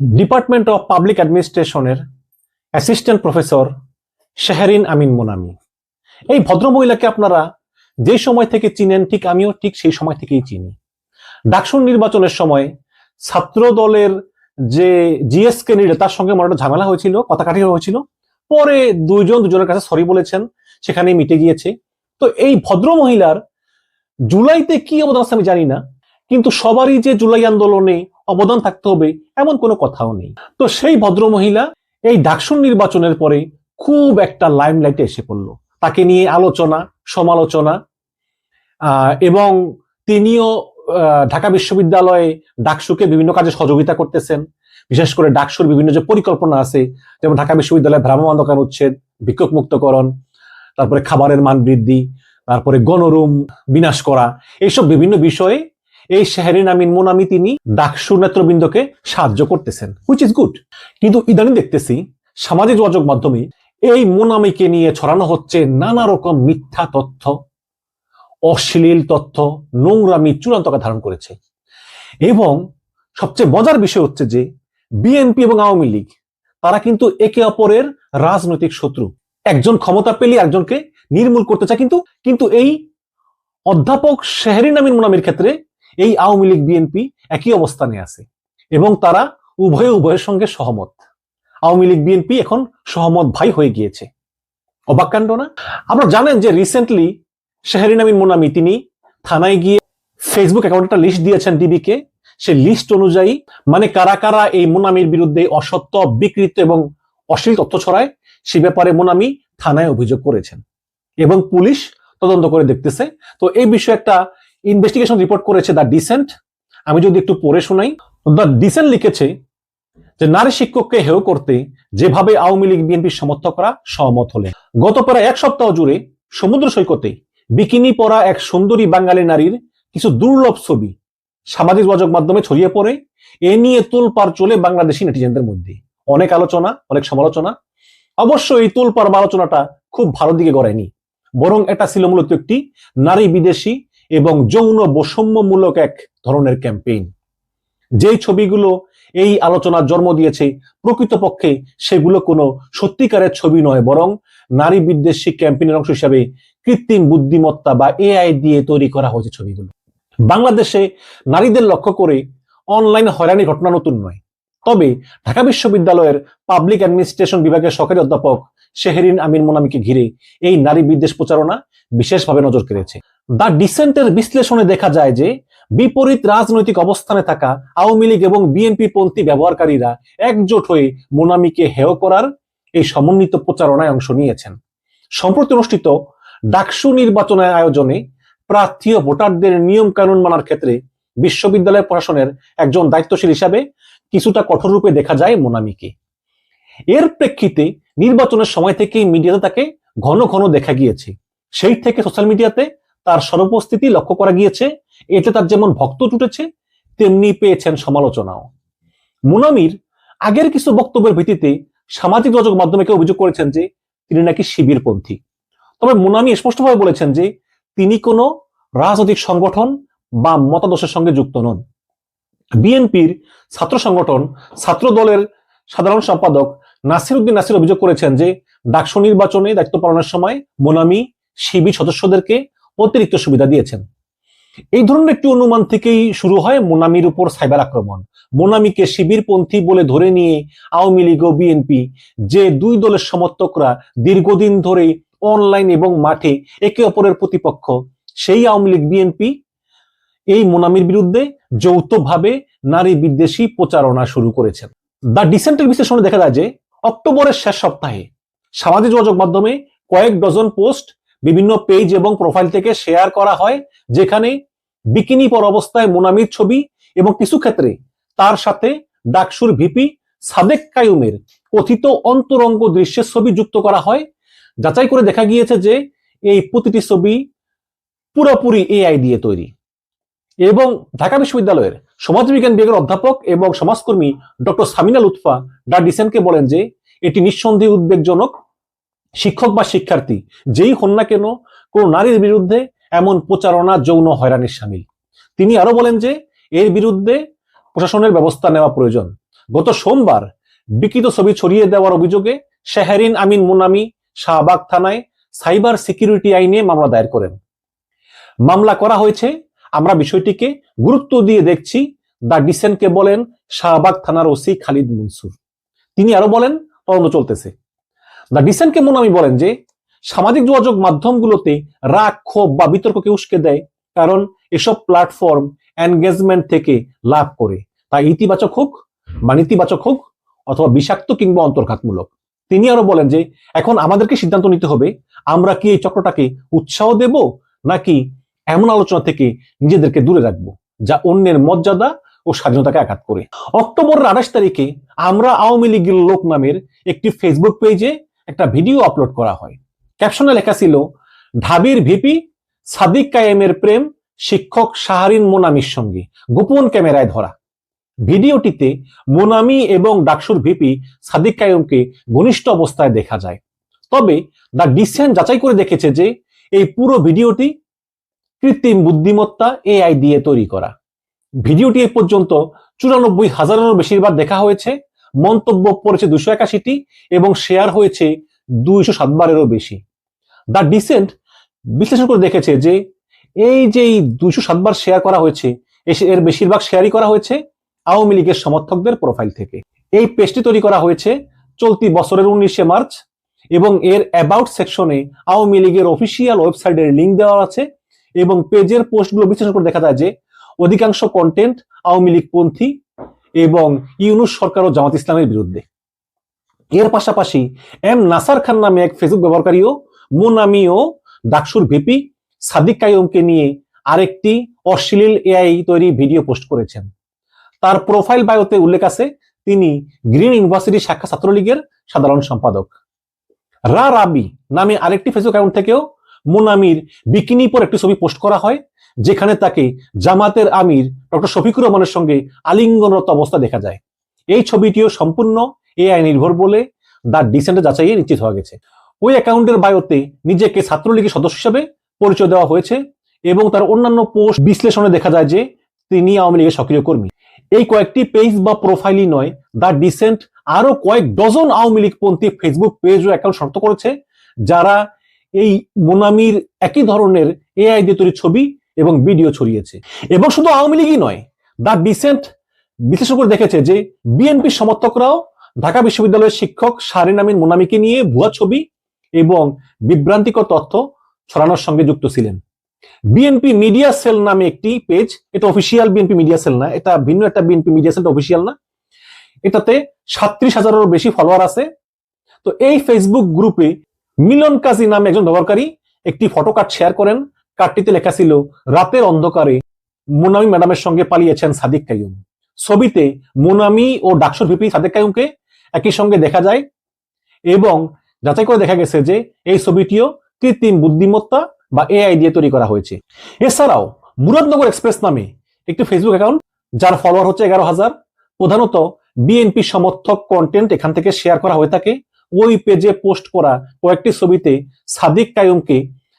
Department of public অ্যাডমিনিস্ট্রেশনের assistant professor Shehrin Amin Monami এই ভদ্রমহিলাকে আপনারা যে সময় থেকে চিনেন, ঠিক আমিও ঠিক সেই সময় থেকেই চিনি। ডাকসুন নির্বাচনের সময় ছাত্র দলের যে জিএস ক্যান্ডিডেট তার সঙ্গে একটা ঝামেলা হয়েছিল কথা কাটি হয়েছিল। পরে দুইজন দুজনের কাছে সরি বলেছেন সেখানে মিটে গিয়েছে। তো এই ভদ্র মহিলার জুলাইতে কি অবদান আছে আমি জানি না, কিন্তু সবারই যে জুলাই আন্দোলনে অবদান থাকতে হবে, এমন কোনো কথাও নেই। তো সেই ভদ্র মহিলা এই ডাকসুন নির্বাচনের পরে খুব একটা লাইমলাইটে এসে পড়ল। তাকে নিয়ে আলোচনা, সমালোচনা এবং তিনিও ঢাকা বিশ্ববিদ্যালয়ে ডাকসুকে বিভিন্ন কাজে সহযোগিতা করতেছেন। বিশেষ করে ডাকসুর বিভিন্ন যে পরিকল্পনা আছে, যেমন ঢাকা বিশ্ববিদ্যালয়ে ভ্রাম্যমাণ দোকান উচ্ছেদ বিক্ষোভ মুক্তকরণ তারপরে খাবারের মান বৃদ্ধি, তারপরে গণরুম, বিনাশ করা, এইসব বিভিন্ন বিষয়ে এই শেহরিন আমিন মোনামি তিনি ডাকসু নেতৃবৃন্দকে সাহায্য করতেছেন হুইচ ইজ গুড কিন্তু ইদানিং দেখতেছি সামাজিক যোগাযোগ মাধ্যমে এই মোনামিকে নিয়ে ছড়ানো হচ্ছে নানা রকম মিথ্যা তথ্য, অশ্লীল তথ্য, নোংরামি চূড়ান্ত ধারণ করেছে। এবং সবচেয়ে মজার বিষয় হচ্ছে যে বিএনপি এবং আওয়ামী লীগ, তারা কিন্তু একে অপরের রাজনৈতিক শত্রু। একজন ক্ষমতা পেলে একজনকে নির্মূল করতে চায়, কিন্তু কিন্তু এই অধ্যাপক শেহরিন আমিন মোনামির ক্ষেত্রে এই আওয়ামী লীগ, বিএনপি একই অবস্থানে আছে এবং তারা উভয়ে উভয়ের সঙ্গে সহমত। আওয়ামী লীগ, বিএনপি এখন সহমত ভাই হয়ে গিয়েছে। অবাক কাণ্ড না? আপনারা জানেন যে রিসেন্টলি শেহরিন আমিন মুনামি, তিনি থানায় গিয়ে ফেসবুক অ্যাকাউন্টটা লিস্ট দিয়েছেন ডিবিকে সে লিস্ট অনুযায়ী মানে কারা কারা এই মোনামির বিরুদ্ধে অসত্য, বিকৃত এবং অশ্লীল তথ্য ছড়ায়, সে ব্যাপারে মোনামি থানায় অভিযোগ করেছেন। এবং পুলিশ তদন্ত করে দেখতেছে। তো এই বিষয়ে একটা ইনভেস্টিগেশন রিপোর্ট করেছে দ্য ডিসেন্ট আমি যদি একটু পড়ে শোনাই দ্য ডিসেন্ট লিখেছে যে নারী শিক্ষককে হেয় করতে যেভাবে আওয়ামী লীগ বিএনপির সমর্থকরা সহমত হলেন। গত প্রায় এক সপ্তাহ জুড়ে সমুদ্র সৈকতে বিকিনি পরা এক সুন্দরী বাঙালি নারীর কিছু দুর্লভ ছবি সামাজিক যোগাযোগ মাধ্যমে ছড়িয়ে পড়ে। এ নিয়ে তোলপাড় চলে বাংলাদেশি নেটিজেনদের মধ্যে। অনেক আলোচনা, অনেক সমালোচনা। অবশ্য এই তোলপাড় আলোচনাটা খুব ভালো দিকে গড়ায়নি বরং এটা ছিল মূলত একটি নারী বিদেশি এবং যৌন বৈষম্যমূলক এক ধরনের ক্যাম্পেইন। যেই ছবিগুলো এই আলোচনার জন্ম দিয়েছে, প্রকৃতপক্ষে সেগুলো কোনো সত্যিকারের ছবি নয়, বরং নারী বিদ্বেষী ক্যাম্পেইনের অংশ হিসাবে কৃত্রিম বুদ্ধিমত্তা বা এআই দিয়ে তৈরি করা হয়েছে ছবিগুলো। বাংলাদেশে নারীদের লক্ষ্য করে অনলাইন হয়রানি ঘটনা নতুন নয়। তবে ঢাকা বিশ্ববিদ্যালয়ের পাবলিক অ্যাডমিনিস্ট্রেশন বিভাগের সরকারি অধ্যাপক শেহরিন আমিন মোনামিকে ঘিরে এই নারী বিদ্বেষ প্রচারণা বিশেষভাবে নজর কেড়েছে। দ্য ডিসেন্টের বিশ্লেষণে দেখা যায় যে, বিপরীত রাজনৈতিক অবস্থানে থাকা আওয়ামী লীগ এবং বিএনপি পন্থী ব্যবহারকারীরা একজোট হয়ে মোনামিকে হেয় করার এই সমন্বিত প্রচারণায় অংশ নিয়েছেন। সম্প্রতি অনুষ্ঠিত ডাকসু নির্বাচনের আয়োজনে প্রার্থী ও ভোটারদের নিয়ম কানুন মানার ক্ষেত্রে বিশ্ববিদ্যালয় প্রশাসনের একজন দায়িত্বশীল হিসাবে কিছুটা কঠোর রূপে দেখা যায় মোনামিকে। এর প্রেক্ষিতে নির্বাচনের সময় থেকেই মিডিয়াতে তাকে ঘন ঘন দেখা গিয়েছে। সেই থেকে সোশ্যাল মিডিয়াতে তার সর্বস্থিতি লক্ষ্য করা গিয়েছে। এতে তার যেমন ভক্ত জুটেছে, তেমনি পেয়েছেন সমালোচনাও। মুনামির আগের কিছু বক্তব্যের ভিত্তিতে সামাজিক যোগাযোগ মাধ্যমে কেউ অভিযোগ করেছেন যে তিনি নাকি শিবিরপন্থী। তবে মুনামি স্পষ্টভাবে বলেছেন যে তিনি কোনো রাজনৈতিক সংগঠন বা মতাদর্শের সঙ্গে যুক্ত নন। বিএনপির ছাত্র সংগঠন ছাত্র দলের সাধারণ সম্পাদক নাসির উদ্দিন নাসির অভিযোগ করেছেন যে ডাকসু নির্বাচনে দায়িত্ব পালনের সময় মোনামি শিবির সদস্যদেরকে অতিরিক্ত সুবিধা দিয়েছেন। এই ধরনের একটি অনুমান থেকেই শুরু হয় মোনামির উপর সাইবার আক্রমণ। মোনামিকে শিবিরপন্থী বলে ধরে নিয়ে আওয়ামী লীগ ও বিএনপি যে দুই দলের সমর্থকরা দীর্ঘদিন ধরে অনলাইন এবং মাঠে একে অপরের প্রতিপক্ষ, সেই আওয়ামী লীগ বিএনপি এই মোনামির বিরুদ্ধে যৌথভাবে নারী বিদ্বেষী প্রচারণা শুরু করেছেন। দ্য ডিসেন্টের বিশ্লেষণে দেখা যায় যে অক্টোবরের শেষ সপ্তাহে সামাজিক যোগাযোগ মাধ্যমে কয়েক ডজন পোস্ট বিভিন্ন পেজ এবং প্রোফাইল থেকে শেয়ার করা হয়, যেখানে বিকিনি পর অবস্থায় মোনামির ছবি এবং কিছু ক্ষেত্রে তার সাথে ডাকসুর ভিপি সাদেক কায়ুমের কথিত অন্তরঙ্গ দৃশ্যের ছবি যুক্ত করা হয়। যাচাই করে দেখা গিয়েছে যে এই প্রতিটি ছবি পুরোপুরি এআই দিয়ে তৈরি। এবং ঢাকা বিশ্ববিদ্যালয়ের সমাজবিজ্ঞান বিভাগের অধ্যাপক এবং সমাজকর্মী ডক্টর সামিনা লুৎফা ডা ডিসেনকে বলেন যে এটি নিঃসন্দেহে উদ্বেগজনক। শিক্ষক বা শিক্ষার্থী, যেই হন না কেন, কোন নারীর বিরুদ্ধে এমন প্রচারণা যৌন হয়রানির সামিল। তিনি আরও বলেন যে, এর বিরুদ্ধে প্রশাসনের ব্যবস্থা নেওয়া প্রয়োজন। গত সোমবার বিকৃত ছবি ছড়িয়ে দেওয়ার অভিযোগে শেহরিন আমিন মুনামি শাহবাগ থানায় সাইবার সিকিউরিটি আইনে মামলা দায়ের করেন। মামলা করা হয়েছে, আমরা বিষয়টিকে গুরুত্ব দিয়ে দেখছি, দ্য ডিসেন্টকে বলেন শাহবাগ থানার ওসি খালিদ মনসুর। তিনি আরও বলেন তদন্ত চলতেছে। দ্য ডিসেন্টকে মুনামি বলেন যে, সামাজিক যোগাযোগ মাধ্যমগুলোতে রাগ, ক্ষোভ বা বিতর্ককে উস্কে দেয় কারণ এসব প্ল্যাটফর্ম এনগেজমেন্ট থেকে লাভ করে। তা ইতিবাচক হোক বা নেতিবাচক হোক অথবা বিষাক্ত কিংবা অন্তর্ঘাতমূলক। তিনি আরও বলেন যে, এখন আমাদেরকে সিদ্ধান্ত নিতে হবে, আমরা কি এই চক্রটাকে উৎসাহ দেব নাকি এমন আলোচনা থেকে নিজেদেরকে দূরে রাখব, যা অন্যের মর্যাদা ও স্বাধীনতাকে আঘাত করে। অক্টোবরের আঠাশ তারিখে আমরা আওয়ামী লীগের লোক নামের একটি ফেসবুক পেজে একটা ভিডিও আপলোড করা হয়। ক্যাপশনে লেখা ছিল, ঢাবির ভিপি সাদিক কায়েমের প্রেম, শিক্ষক শাহরিন মোনামির সঙ্গে। গোপন ক্যামেরায় ধরা। ভিডিওটিতে মোনামি এবং ডাকসুর ভিপি সাদিক কায়েমকে ঘনিষ্ঠ অবস্থায় দেখা যায়। তবে দ্য ডিসেন্ট যাচাই করে দেখেছে যে, এই পুরো ভিডিওটি কৃত্রিম বুদ্ধিমত্তা এআই দিয়ে তৈরি করা। ভিডিওটি এ পর্যন্ত চুরানব্বই হাজারেরও বেশিরভাগ দেখা হয়েছে, মন্তব্য পড়েছে দুশো একাশিটি এবং শেয়ার হয়েছে দুইশো সাতবারেরও বেশি। দ্য ডিসেন্ট বিশ্লেষণ করে দেখেছে যে, এই যে দুইশো সাতবার শেয়ার করা হয়েছে এর বেশিরভাগ শেয়ারই করা হয়েছে আওয়ামী লীগের সমর্থকদের প্রোফাইল থেকে। এই পেজটি তৈরি করা হয়েছে চলতি বছরের উনিশে মার্চ এবং এর অ্যাবাউট সেকশনে আওয়ামী লীগের অফিসিয়াল ওয়েবসাইটের লিঙ্ক দেওয়া আছে এবং পেজের পোস্টগুলো বিশ্লেষণ করে দেখা যায় যে অধিকাংশ কন্টেন্ট আওয়ামী লীগ পন্থী এবং ইউনুস সরকার ও জামাত ইসলামের বিরুদ্ধে। এর পাশাপাশি এম নাসার খান নামে এক ফেসবুক ব্যবহারকারীও, মুনামি ও ডাকসুর ভিপি সাদিক কাইমকে নিয়ে আরেকটি অশ্লীল এআই তৈরি ভিডিও পোস্ট করেছেন। তার প্রোফাইল বায়োতে উল্লেখ আছে, তিনি গ্রিন ইউনিভার্সিটি শাখা ছাত্রলীগের সাধারণ সম্পাদক। রা রাবি নামে আরেকটি ফেসবুক অ্যাকাউন্ট থেকেও মোনামির বিকিনি পর একটি ছবি পোস্ট করা হয়। যেখানে তাকে জামাতের আমির ডক্টর শফিকুর রহমানের সঙ্গে আলিঙ্গনরত অবস্থা দেখা যায়। এই ছবিটিও সম্পূর্ণ এআই নির্ভর বলে দ্য ডিসেন্টে যাচাইয়ে নিশ্চিত হওয়া গেছে। ওই অ্যাকাউন্টের বায়োতে নিজেকে ছাত্রলীগের সদস্য হিসেবে পরিচয় দেওয়া হয়েছে এবং তার অন্যান্য পোস্ট বিশ্লেষণে দেখা যায় যে তিনি আওয়ামী লীগের সক্রিয় কর্মী। এই কয়েকটি পেজ বা প্রোফাইলই নয়, দ্য ডিসেন্ট আরও কয়েক ডজন আওয়ামী লীগ পন্থী ফেসবুক পেজ ও অ্যাকাউন্ট শনাক্ত করেছে, যারা এই মোনামির একই ধরনের এআই দিয়ে তৈরি ছবি এবং ভিডিও ছড়িয়েছে। এবং শুধু আওয়ামী লীগই নয় দ্য ডিসেন্ট বিশ্লেষণ দেখেছে যে বিএনপির সমর্থকরাও ঢাকা বিশ্ববিদ্যালয়ের শিক্ষক শাহরিন আমিন মোনামিকে নিয়ে ভুয়া ছবি এবং বিভ্রান্তিকর তথ্য ছড়ানোর সঙ্গে যুক্ত ছিলেন। বিএনপি মিডিয়া সেল নামে একটি পেজ, এটা অফিসিয়াল বিএনপি মিডিয়া সেল না, এটা ভিন্ন একটা বিএনপি মিডিয়া সেল অফিসিয়াল না, এটাতে সাত্রিশ হাজারেরও বেশি ফলোয়ার আছে। তো এই ফেসবুক গ্রুপে মিলন কাজী নামে একজন ব্যবহারকারী একটি ফটো কার্ড শেয়ার করেন কার্ডটিতে লেখা ছিল, রাতের অন্ধকারে মোনামি ম্যাডামের সঙ্গে পালিয়েছেন সাদিক কাইম ছবিতে মোনামি ও ডাকসুর ভিপি সাদিক কাইমকে একই সঙ্গে দেখা যায় এবং যাচাই করে দেখা গেছে যে এই ছবিটিও কৃত্রিম বুদ্ধিমত্তা বা এআই দিয়ে তৈরি করা হয়েছে। এছাড়াও মুরাদনগর এক্সপ্রেস নামে একটি ফেসবুক অ্যাকাউন্ট যার ফলোয়ার হচ্ছে এগারো হাজার। প্রধানত বিএনপি সমর্থক কন্টেন্ট এখান থেকে শেয়ার করা হয়ে থাকে। ওই পেজে পোস্ট করা কয়েকটি ছবিতে সাদিক কায়ুমকে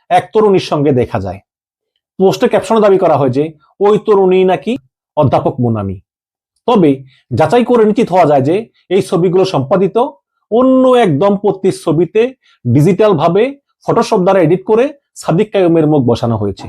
এক তরুণীর সঙ্গে দেখা যায়। পোস্টে ক্যাপশনে দাবি করা হয় যে, ওই তরুণী নাকি অধ্যাপক মুনামি। তবে যাচাই করে নিশ্চিত হওয়া যায় যে, এই ছবিগুলো সম্পাদিত অন্য এক দম্পতির ছবিতে ডিজিটাল ভাবে ফটোশপ দ্বারা এডিট করে সাদিক কায়ুমের মুখ বসানো হয়েছে।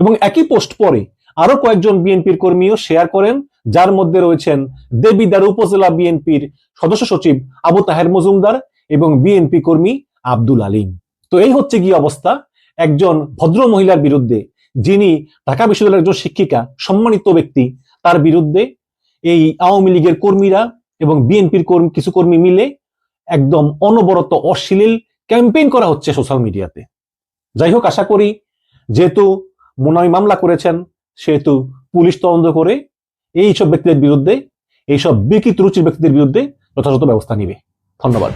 এবং একই পোস্ট পরে আরও কয়েকজন বিএনপির কর্মীও শেয়ার করেন, যার মধ্যে রয়েছেন দেবিদার উপজেলা বিএনপির সদস্য সচিব আবু তাহের মজুমদার এবং বিএনপি কর্মী আব্দুল আলিম। তো এই হচ্ছে কি অবস্থা। একজন ভদ্র মহিলার বিরুদ্ধে, যিনি ঢাকা বিশ্ববিদ্যালয়ের একজন শিক্ষিকা, সম্মানিত ব্যক্তি, তার বিরুদ্ধে এই আওয়ামী লীগের কর্মীরা এবং বিএনপির কিছু কর্মী মিলে একদম অনবরত অশ্লীল ক্যাম্পেইন করা হচ্ছে সোশ্যাল মিডিয়াতে। যাই হোক, আশা করি যেহেতু মোনামি মামলা করেছেন, সেহেতু পুলিশ তদন্ত করে এইসব ব্যক্তিদের বিরুদ্ধে, এইসব বিকৃত রুচির ব্যক্তিদের বিরুদ্ধে যথাযথ ব্যবস্থা নিবে। ধন্যবাদ।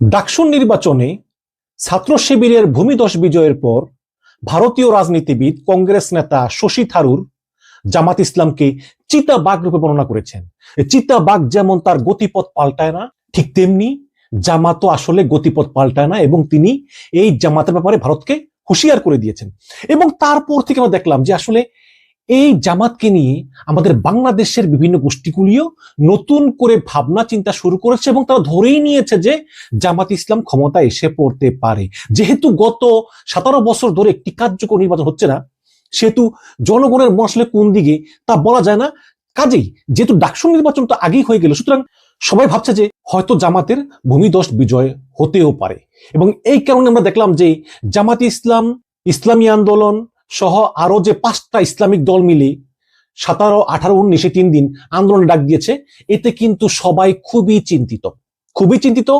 ডাকসুর নির্বাচনে ছাত্র শিবিরের ভূমিদশ বিজয়ের পর ভারতীয় রাজনীতিবিদ কংগ্রেস নেতা শশী থারুর জামাত ইসলামকে চিতা বাঘ রূপে বর্ণনা করেছেন। চিতা বাঘ যেমন তার গতিপথ পাল্টায় না, ঠিক তেমনি জামাতও আসলে গতিপথ পাল্টায় না এবং তিনি এই জামাতের ব্যাপারে ভারতকে হুঁশিয়ার করে দিয়েছেন। এবং তারপর থেকে আমরা দেখলাম যে আসলে এই জামাতকে নিয়ে আমাদের বাংলাদেশের বিভিন্ন গোষ্ঠীগুলিও নতুন করে ভাবনা চিন্তা শুরু করেছে এবং তারা ধরেই নিয়েছে যে জামাত ইসলাম ক্ষমতা এসে পড়তে পারে। যেহেতু গত সতেরো বছর ধরে একটি কার্যকর নির্বাচন হচ্ছে না, সেহেতু জনগণের আসলে কোন দিকে তা বলা যায় না। কাজেই যেহেতু ডাকসু নির্বাচন তো আগেই হয়ে গেল, সুতরাং সবাই ভাবছে যে হয়তো জামাতের ভূমিদস্ত বিজয় হতেও পারে। এবং এই কারণে আমরা দেখলাম যে জামাত ইসলাম, ইসলামী আন্দোলন সহ আরও যে পাঁচটা ইসলামিক দল মিলে সতেরো, আঠারো, উনিশে তিন দিন আন্দোলন ডাক দিয়েছে, এতে কিন্তু সবাই খুবই চিন্তিত খুবই চিন্তিত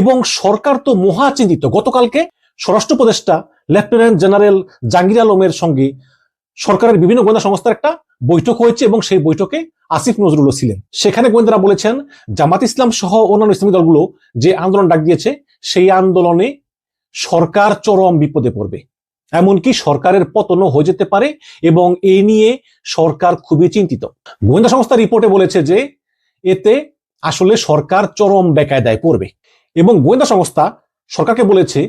এবং সরকার তো মহা চিন্তিত। গতকালকে স্বরাষ্ট্র উপদেষ্টা, লেফটেন্যান্ট জেনারেল জাহাঙ্গীর আলমের সঙ্গে সরকারের বিভিন্ন গোয়েন্দা সংস্থার একটা বৈঠক হয়েছে এবং সেই বৈঠকে আসিফ নজরুল ছিলেন। সেখানে গোয়েন্দারা বলেছেন, জামাত ইসলাম সহ অন্যান্য ইসলামী দলগুলো যে আন্দোলন ডাক দিয়েছে, সেই আন্দোলনে সরকার চরম বিপদে পড়বে। এমনকি সরকারের পতনও হয়ে যেতে পারে এবং এ নিয়ে সরকার খুবই চিন্তিত। গোয়েন্দা সংস্থা রিপোর্টে বলেছে যে, এতে আসলে সরকার চরম বেকায়দায় পড়বে এবং গোয়েন্দা সংস্থা সরকারকে বলেছে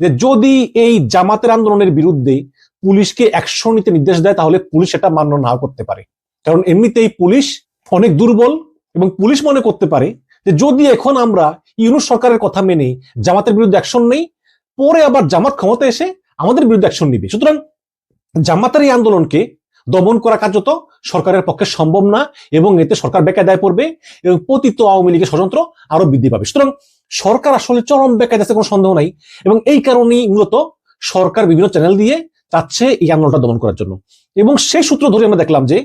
যে, যদি এই জামাতের আন্দোলনের বিরুদ্ধে পুলিশকে অ্যাকশন নিতে নির্দেশ দেয়, তাহলে পুলিশ এটা মান্য নাও করতে পারে। কারণ এমনিতেই পুলিশ অনেক দুর্বল এবং পুলিশ মনে করতে পারে যে, যদি এখন আমরা ইউনুস সরকারের কথা মেনে জামাতের বিরুদ্ধে অ্যাকশন নেই, পরে আবার জামাত ক্ষমতা এসে আমাদের বিরুদ্ধে অ্যাকশন নিবে। সুতরাং জামাতের এই আন্দোলনকে দমন করা কার্যত সরকারের পক্ষে সম্ভব না এবং এতে সরকার বেকায়দায় পড়বে এবং পতিত আওয়ামী লীগের ষড়যন্ত্র আরও বৃদ্ধি পাবে। সুতরাং সরকার আসলে চরম বেকায়দাতে কোনো সন্দেহ নাই এবং এই কারণেই মূলত সরকার বিভিন্ন চ্যানেল দিয়ে চাচ্ছে এই আন্দোলনটা দমন করার জন্য। এবং সেই সূত্র ধরে আমরা দেখলাম যে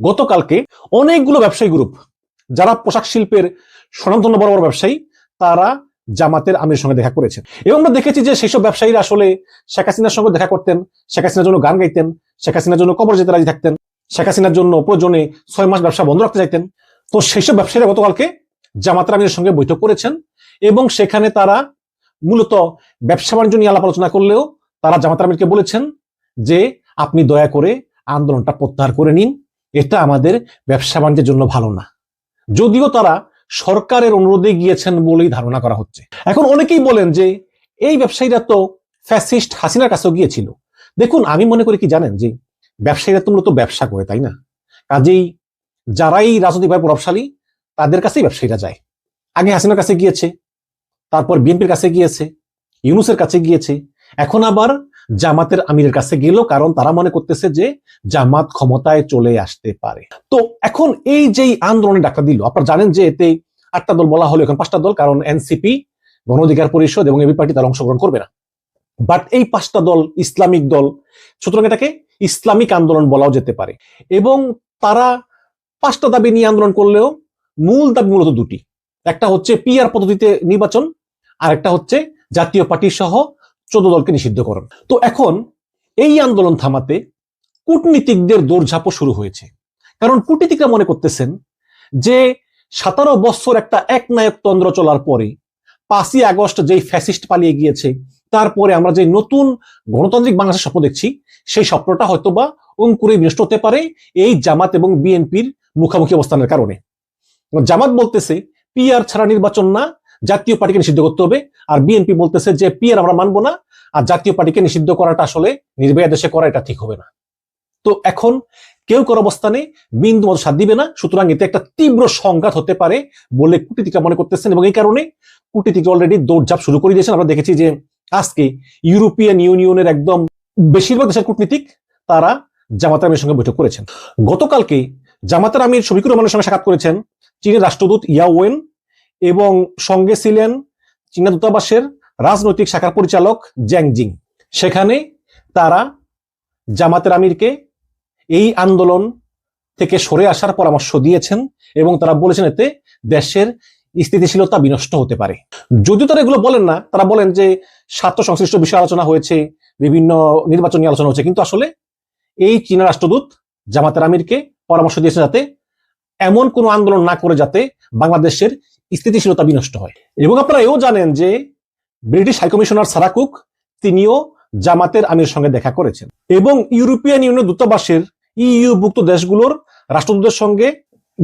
গতকালকে অনেকগুলো ব্যবসায়ী গ্রুপ যারা পোশাক শিল্পের স্বনামধন্য বড় বড় ব্যবসায়ী, তারা জামাতের আমির সঙ্গে দেখা করেছেন। এবং আমরা দেখেছি যে সেসব ব্যবসায়ীরা আসলে শেখ হাসিনার সঙ্গে দেখা করতেন, শেখ হাসিনার জন্য গান গাইতেন, শেখ হাসিনার জন্য কবর যেতে রাজি থাকতেন, শেখ হাসিনার জন্য প্রয়োজনে ছয় মাস ব্যবসা বন্ধ রাখতে চাইতেন। তো সেইসব ব্যবসায়ীরা গতকালকে জামাতের আমিরের সঙ্গে বৈঠক করেছেন এবং সেখানে তারা মূলত ব্যবসা বাণিজ্য নিয়ে আলাপ আলোচনা করলেও তারা জামাত আমিরকে বলেছেন যে আপনি দয়া করে আন্দোলনটা প্রত্যাহার করে নিন, এটা আমাদের ব্যবসা বাণিজ্যের জন্য ভালো না। যদিও তারা সরকারের অনুরোধে গিয়েছেন বলেই ধারণা করা হচ্ছে। এখন অনেকেই বলেন যে, এই ব্যবসায়ীরা তো ফ্যাসিস্ট হাসিনার কাছেও গিয়েছিল। দেখুন, আমি মনে করি কি জানেন যে, ব্যবসায়ীরা তো মূলত ব্যবসা করে, তাই না? কাজেই যারাই রাজনৈতিকভাবে প্রভাবশালী, তাদের কাছেই ব্যবসায়ীরা যায়। আগে হাসিনার কাছে গিয়েছে, তারপর বিএনপির কাছে গিয়েছে, ইউনুসের কাছে গিয়েছে, এখন আবার জামাতের আমিরের কাছে গেল কারণ তারা মনে করতেছে যে জামাত ক্ষমতায় চলে আসতে পারে। তো এখন এই যে আন্দোলনে ডাক্তার দিল, আপনারা জানেন যে এতে আটটা দল বলা হলো, এখন পাঁচটা দল, কারণ এনসিপি, গণ অধিকার পরিষদ এবং এবি পার্টি তারা অংশগ্রহণ করবে না। বাট এই পাঁচটা দল ইসলামিক দল, সুতরাং এটাকে ইসলামিক আন্দোলন বলাও যেতে পারে। এবং তারা পাঁচটা দাবি নিয়ে আন্দোলন করলেও মূল দাবি মূলত দুটি। একটা হচ্ছে পিআর পদ্ধতিতে নির্বাচন আর একটা হচ্ছে জাতীয় পার্টি সহ চোদ্দ দলকে নিষিদ্ধকরণ তো এখন এই আন্দোলন থামাতে কূটনীতিকদের দৌড়ঝাঁপও শুরু হয়েছে। কারণ কূটনীতিকরা মনে করতেছেন যে সতেরো বছর একটা একনায়কতন্ত্র চলার পরে পাঁচই আগস্ট যেই ফ্যাসিস্ট পালিয়ে গিয়েছে, তারপরে আমরা যে নতুন গণতান্ত্রিক বাংলাদেশের স্বপ্ন দেখছি, সেই স্বপ্নটা হয়তোবা অঙ্কুরে বিনষ্ট হতে পারে এই জামাত এবং বিএনপির মুখোমুখি অবস্থানের কারণে। জামাত বলতেছে, পিআর ছাড়া নির্বাচন না জাতীয় পার্টিকে নিষিদ্ধ করতে হবে। আর বিএনপি বলতেছে যে পিআর আমরা মানবো না। আর জাতীয় পার্টিকে নিষিদ্ধ করাটা আসলে নির্ভয়া দেশে করা এটা ঠিক হবে না। তো এখন কেউ কারও অবস্থানে বিন্দু মতো সাথ দিবে না। সুতরাং এতে একটা তীব্র সংঘাত হতে পারে বলে কূটনীতিকরা মনে করতেছেন এবং এই কারণে কূটনীতিক অলরেডি দৌড়ঝাঁপ শুরু করে দিয়েছেন। আমরা দেখেছি যে, আজকে ইউরোপিয়ান ইউনিয়নের একদম বেশিরভাগ দেশের কূটনীতিক তারা জামাতার আমির সঙ্গে বৈঠক করেছেন। গতকালকে জামাতার আমির শফিকুর রহমানের সঙ্গে সাক্ষাৎ করেছেন চীনের রাষ্ট্রদূত ইয়াওয়েন এবং সঙ্গে ছিলেন চীনা দূতাবাসের রাজনৈতিক শাখার পরিচালক জ্যাংজিং। সেখানে তারা জামাতের আমিরকে এই আন্দোলন থেকে সরে আসার পরামর্শ দিয়েছেন এবং তারা বলেছেন এতে দেশের স্থিতিশীলতা বিনষ্ট হতে পারে। যদিও তারা এগুলো বলেন না, তারা বলেন যে স্বার্থ সংশ্লিষ্ট বিষয়ে আলোচনা হয়েছে, বিভিন্ন নির্বাচন নিয়ে আলোচনা হয়েছে, কিন্তু আসলে এই চীনা রাষ্ট্রদূত জামাতের আমিরকে পরামর্শ দিয়েছে যাতে এমন কোনো আন্দোলন না করে যাতে বাংলাদেশের স্থিতিশীলতা বিনষ্ট হয়। এবং আপনারা এও জানেন যে ব্রিটিশ হাইকমিশনার সারাকুক তিনিও জামাতের আমির সঙ্গে দেখা করেছেন। এবং ইউরোপিয়ান ইউনিয়ন দূতাবাসের ইইউ ভুক্ত দেশগুলোর রাষ্ট্রদূতের সঙ্গে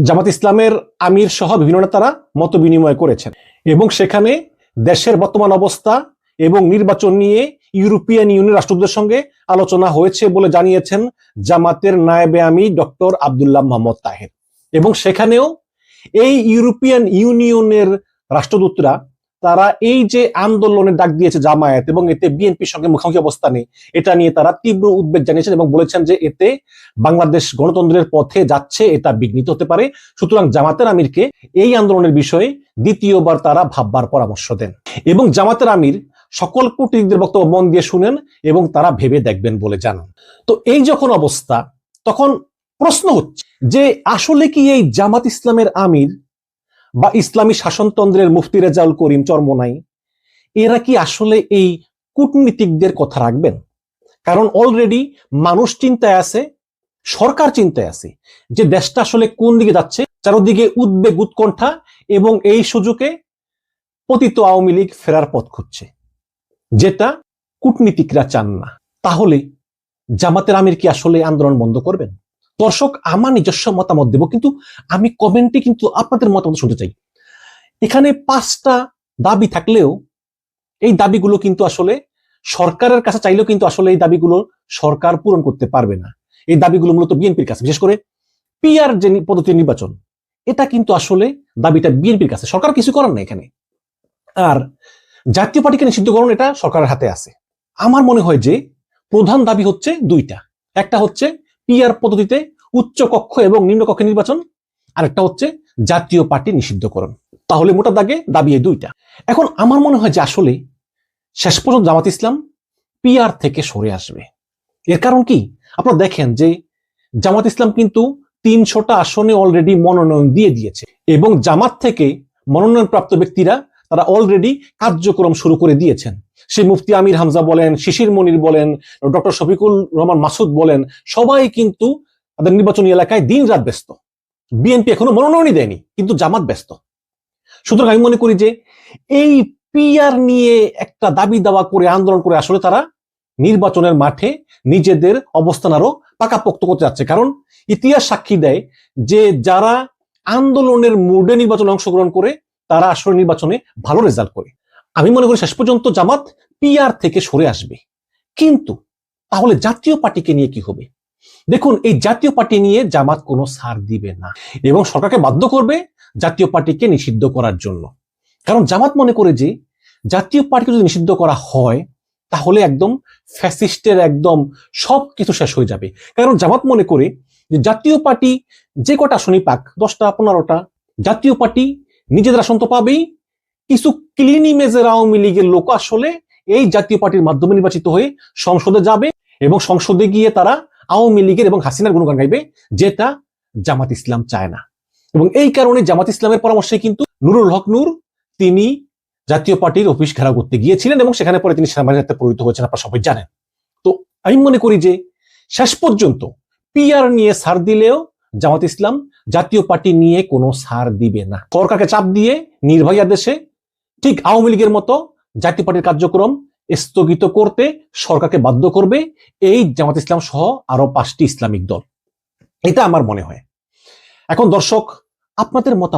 জামাত ইসলামের আমির সহ বিভিন্ন নেতারা মত বিনিময় করেছেন। এবং সেখানে দেশের বর্তমান অবস্থা এবং নির্বাচন নিয়ে ইউরোপিয়ান ইউনিয়ন রাষ্ট্রদূতের সঙ্গে আলোচনা হয়েছে বলে জানিয়েছেন জামাতের নায়েবে আমি ডক্টর আব্দুল্লাহ মোহাম্মদ তাহের। এবং সেখানেও এই ইউরোপিয়ান ইউনিয়নের রাষ্ট্রদূতরা, তারা এই যে আন্দোলনের ডাক দিয়েছে জামায়াত এবং এতে বিএনপির সঙ্গে মুখোমুখি অবস্থানে এটা নিয়ে তারা তীব্র উদ্বেগ জানিয়েছেন এবং বলেছেন যে এতে বাংলাদেশ গণতন্ত্রের পথে যাচ্ছে, এটা বিঘ্নিত হতে পারে। সুতরাং জামাতের আমিরকে এই আন্দোলনের বিষয়ে দ্বিতীয়বার তারা ভাববার পরামর্শ দেন এবং জামাতের আমির সকল কূটনীতিকদের বক্তব্য মন দিয়ে শুনেন এবং তারা ভেবে দেখবেন বলে জানান। তো এই যখন অবস্থা, তখন প্রশ্ন হচ্ছে যে আসলে কি এই জামাত ইসলামের আমির বা ইসলামী শাসনতন্ত্রের মুফতি রেজাউল করিম চরমনাই, এরা কি আসলে এই কূটনীতিকদের কথা রাখবেন? কারণ অলরেডি মানুষ চিন্তায় আছে, সরকার চিন্তায় আছে যে দেশটা আসলে কোন দিকে যাচ্ছে, চারোদিকে উদ্বেগ, উৎকণ্ঠা এবং এই সুযোগে পতিত আওয়ামী লীগ ফেরার পথ খুঁজছে। যেটা কূটনীতিকরা চান না। তাহলে জামাতের আমির কি আসলে আন্দোলন বন্ধ করবেন? দর্শক, আমার নিজস্ব মতামত দেব, কিন্তু আমি কমেন্টে কিন্তু আপনাদের মতামত শুনতে চাই। এখানে পাঁচটা দাবি থাকলেও এই দাবিগুলো কিন্তু আসলে সরকারের কাছে চাইলেও কিন্তু আসলে এই দাবিগুলো সরকার পূরণ করতে পারবে না। এই দাবিগুলো মূলত বিএনপির কাছে, বিশেষ করে পিআর যে পদ্ধতি নির্বাচন, এটা কিন্তু আসলে দাবিটা বিএনপির কাছে। সরকার কিছু করার না এখানে। আর জাতীয় পার্টিকে নিষিদ্ধকরণ এটা সরকারের হাতে আছে। আমার মনে হয় যে প্রধান দাবি হচ্ছে দুইটা। একটা হচ্ছে পিআর পদ্ধতিতে উচ্চ কক্ষ এবং নিম্ন কক্ষে নির্বাচন। আরেকটা হচ্ছে জাতীয় পার্টি নিষিদ্ধকরণ। তাহলে মোটা দাগে দাবি এই দুইটা। এখন আমার মনে হয় যে আসলে শেষ পর্যন্ত জামাত ইসলাম পিআর থেকে সরে আসবে। এর কারণ কি? আপনারা দেখেন যে জামাত ইসলাম কিন্তু তিনশোটা আসনে অলরেডি মনোনয়ন দিয়ে দিয়েছে। এবং জামাত থেকে মনোনয়ন প্রাপ্ত ব্যক্তিরা তারা অলরেডি কার্যক্রম শুরু করে দিয়েছেন। সে মুফতি আমির হামজা বলেন, শিশির মনির বলেন, ডক্টর শফিকুল রহমান মাসুদ বলেন, সবাই কিন্তু তাদের নির্বাচনী এলাকায় দিন রাত ব্যস্ত। বিএনপি এখনও মনোনয়নই দেয়নি, কিন্তু জামাত ব্যস্ত। সুতরাং আমি মনে করি যে এই পিআর নিয়ে একটা দাবি দাওয়া করে আন্দোলন করে আসলে তারা নির্বাচনের মাঠে নিজেদের অবস্থান আরও পাকাপোক্ত করতে যাচ্ছে। কারণ ইতিহাস সাক্ষী দেয় যে যারা আন্দোলনের মুডে নির্বাচনে অংশগ্রহণ করে তারা আসলে নির্বাচনে ভালো রেজাল্ট করে। আমি মনে করি শেষ পর্যন্ত জামাত পিআর থেকে সরে আসবে। কিন্তু তাহলে জাতীয় পার্টিকে নিয়ে কি হবে? দেখুন, এই জাতীয় পার্টি নিয়ে জামাত কোনো সার দিবে না এবং সরকারকে বাধ্য করবে জাতীয় পার্টিকে নিষিদ্ধ করার জন্য। কারণ জামাত মনে করে যে জাতীয় পার্টিকে যদি নিষিদ্ধ করা হয়, তাহলে একদম ফ্যাসিস্টের একদম সব কিছু শেষ হয়ে যাবে। কারণ জামাত মনে করে যে জাতীয় পার্টি যে কটা আসনই পাক, দশটা, পনেরোটা, জাতীয় পার্টি নিজেদের আসন তো পাবেই। কিছু ক্লিন ইমেজের আওয়ামী লীগের লোক আসলে এই জাতীয় পার্টির মাধ্যমে নির্বাচিত হয়ে সংসদে যাবে এবং সংসদে গিয়ে তারা আওয়ামী লীগের এবং হাসিনার গুণগান গাইবে, যেটা জামাত ইসলাম চায় না। এবং এই কারণে জামাত ইসলামের পরামর্শে কিন্তু নুরুল হক নূর তিনি জাতীয় পার্টির অফিস ঘেরাও করতে গিয়েছিলেন এবং সেখানে পরে তিনি সেনাবাহিনীতে পরিণত হয়েছেন, আপনারা সবাই জানেন। তো আমি মনে করি যে শেষ পর্যন্ত পিআর নিয়ে সার দিলেও জামাত ইসলাম জাতীয় পার্টি নিয়ে কোনো সার দিবে না। সরকারকে চাপ দিয়ে নির্ভয়া দেশে ঠিক আওয়ামী লীগের মতো জাতীয় পার্টির কার্যক্রম স্থগিত করতে সরকারকে বাধ্য করবে এই জামাত ইসলাম সহ আরও পাঁচটি ইসলামিক দল। এটা আমার মনে হয়। এখন দর্শক, আপনাদের মতামত